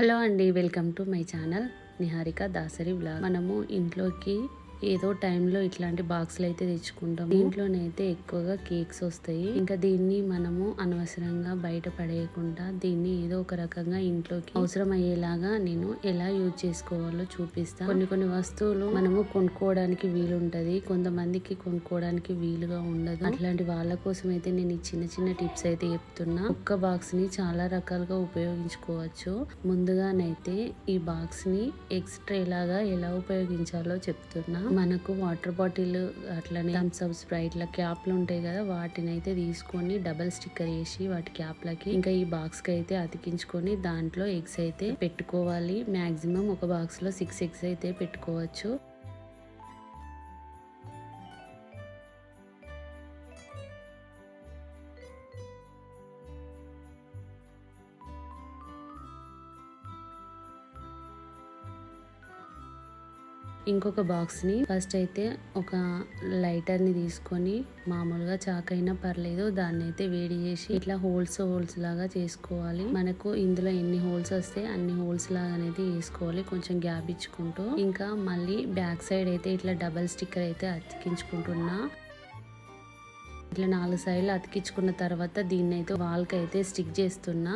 Hello అండి welcome to my channel Niharika Dasari blog మనము ఇంట్లోకి ఏదో టైంలో ఇట్లాంటి బాక్సులు అయితే తెచ్చుకుంటాం. దీంట్లోనైతే ఎక్కువగా కేక్స్ వస్తాయి. ఇంకా దీన్ని మనము అనవసరంగా బయట పడేయకుండా దీన్ని ఏదో ఒక రకంగా ఇంట్లోకి అవసరం అయ్యేలాగా నేను ఎలా యూజ్ చేసుకోవాలో చూపిస్తా. కొన్ని కొన్ని వస్తువులు మనము కొనుక్కోవడానికి వీలు ఉంటుంది కొంతమందికి కొనుక్కోవడానికి వీలుగా ఉండదు. అట్లాంటి వాళ్ళ కోసం అయితే నేను ఈ చిన్న చిన్న టిప్స్ అయితే చెప్తున్నా. ఒక్క బాక్స్ని చాలా రకాలుగా ఉపయోగించుకోవచ్చు. ముందుగానైతే ఈ బాక్స్ని ఎక్స్ట్రా లాగా ఎలా ఉపయోగించాలో చెప్తున్నా. మనకు వాటర్ బాటిల్ అట్లనే థమ్స్ అప్ స్ప్రైట్ల క్యాప్లు ఉంటాయి కదా వాటిని అయితే తీసుకొని డబల్ స్టిక్కర్ వేసి వాటి క్యాప్లకి ఇంకా ఈ బాక్స్కి అయితే అతికించుకొని దాంట్లో ఎగ్స్ అయితే పెట్టుకోవాలి. మాక్సిమం ఒక బాక్స్లో సిక్స్ ఎగ్స్ అయితే పెట్టుకోవచ్చు. ఇంకొక బాక్స్ని ఫస్ట్ అయితే ఒక లైటర్ని తీసుకొని మామూలుగా చాకైనా పర్లేదు దాన్ని అయితే వేడి చేసి ఇట్లా హోల్స్ హోల్స్ లాగా చేసుకోవాలి. మనకు ఇందులో ఎన్ని హోల్స్ వస్తే అన్ని హోల్స్ లాగా అనేది వేసుకోవాలి కొంచెం గ్యాప్ ఇచ్చుకుంటూ. ఇంకా మళ్ళీ బ్యాక్ సైడ్ అయితే ఇట్లా డబల్ స్టిక్కర్ అయితే అతికించుకుంటున్నా. ఇట్లా నాలుగు సైడ్లు అతికించుకున్న తర్వాత దీన్ని అయితే వాల్కి అయితే స్టిక్ చేస్తున్నా.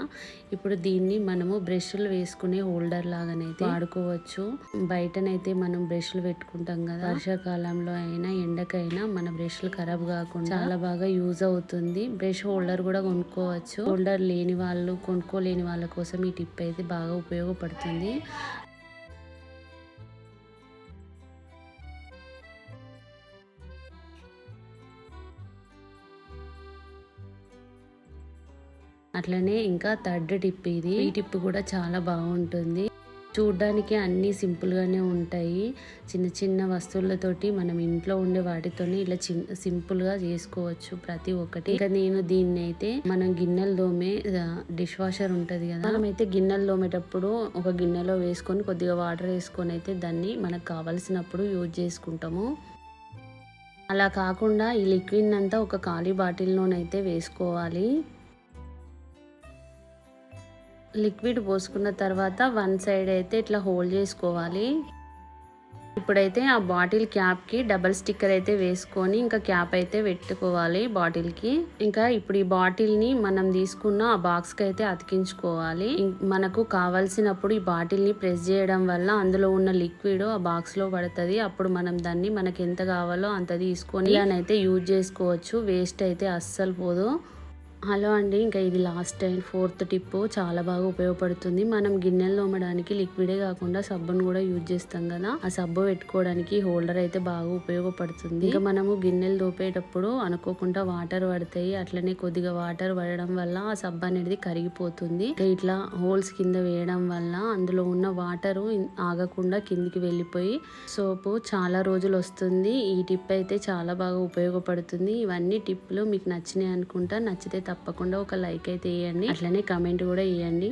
ఇప్పుడు దీన్ని మనము బ్రష్లు వేసుకునే హోల్డర్ లాగానైతే వాడుకోవచ్చు. బయటనైతే మనం బ్రష్లు పెట్టుకుంటాం కదా. వర్షాకాలంలో అయినా ఎండకైనా మన బ్రష్లు ఖరాబ్ కాకుండా చాలా బాగా యూజ్ అవుతుంది. బ్రష్ హోల్డర్ కూడా కొనుక్కోవచ్చు. హోల్డర్ లేని వాళ్ళు కొనుక్కోలేని వాళ్ళ కోసం ఈ టిప్ అయితే బాగా ఉపయోగపడుతుంది. అట్లనే ఇంకా థర్డ్ టిప్ ఇది. ఈ టిప్ కూడా చాలా బాగుంటుంది. చూడ్డానికి అన్నీ సింపుల్గానే ఉంటాయి. చిన్న చిన్న వస్తువులతోటి మనం ఇంట్లో ఉండే వాటితోని ఇలా చిన్న సింపుల్గా చేసుకోవచ్చు ప్రతి ఒక్కటి. ఇంకా నేను దీన్ని అయితే మనం గిన్నెలు దోమే డిష్ వాషర్ ఉంటుంది కదా. మనం అయితే గిన్నెలు దోమేటప్పుడు ఒక గిన్నెలో వేసుకొని కొద్దిగా వాటర్ వేసుకొని అయితే దాన్ని మనకు కావలసినప్పుడు యూజ్ చేసుకుంటాము. అలా కాకుండా ఈ లిక్విడ్ అంతా ఒక ఖాళీ బాటిల్లోనైతే వేసుకోవాలి. లిక్విడ్ పోసుకున్న తర్వాత వన్ సైడ్ అయితే ఇట్లా హోల్డ్ చేసుకోవాలి. ఇప్పుడైతే ఆ బాటిల్ క్యాప్కి డబల్ స్టిక్కర్ అయితే వేసుకొని ఇంకా క్యాప్ అయితే పెట్టుకోవాలి బాటిల్కి. ఇంకా ఇప్పుడు ఈ బాటిల్ని మనం తీసుకున్న ఆ బాక్స్కి అయితే అతికించుకోవాలి. మనకు కావాల్సినప్పుడు ఈ బాటిల్ని ప్రెస్ చేయడం వల్ల అందులో ఉన్న లిక్విడ్ ఆ బాక్స్లో పడుతుంది. అప్పుడు మనం దాన్ని మనకి ఎంత కావాలో అంత తీసుకొని అయితే యూజ్ చేసుకోవచ్చు. వేస్ట్ అయితే అస్సలు పోదు. హలో అండి ఇంకా ఇది లాస్ట్ టైం ఫోర్త్ టిప్ చాలా బాగా ఉపయోగపడుతుంది. మనం గిన్నెలు తోమడానికి లిక్విడే కాకుండా సబ్బును కూడా యూజ్ చేస్తాం కదా. ఆ సబ్బు పెట్టుకోవడానికి హోల్డర్ అయితే బాగా ఉపయోగపడుతుంది. ఇంకా మనము గిన్నెలు దోపేటప్పుడు అనుకోకుండా వాటర్ పడతాయి. అట్లనే కొద్దిగా వాటర్ పడడం వల్ల ఆ సబ్బు అనేది కరిగిపోతుంది. ఇంకా ఇట్లా హోల్స్ కింద వేయడం వల్ల అందులో ఉన్న వాటర్ ఆగకుండా కిందికి వెళ్ళిపోయి సోపు చాలా రోజులు వస్తుంది. ఈ టిప్ అయితే చాలా బాగా ఉపయోగపడుతుంది. ఇవన్నీ టిప్లు మీకు నచ్చినాయి అనుకుంటా. నచ్చితే తప్పకుండా ఒక లైక్ అయితే వేయండి అట్లనే కమెంట్ కూడా వేయండి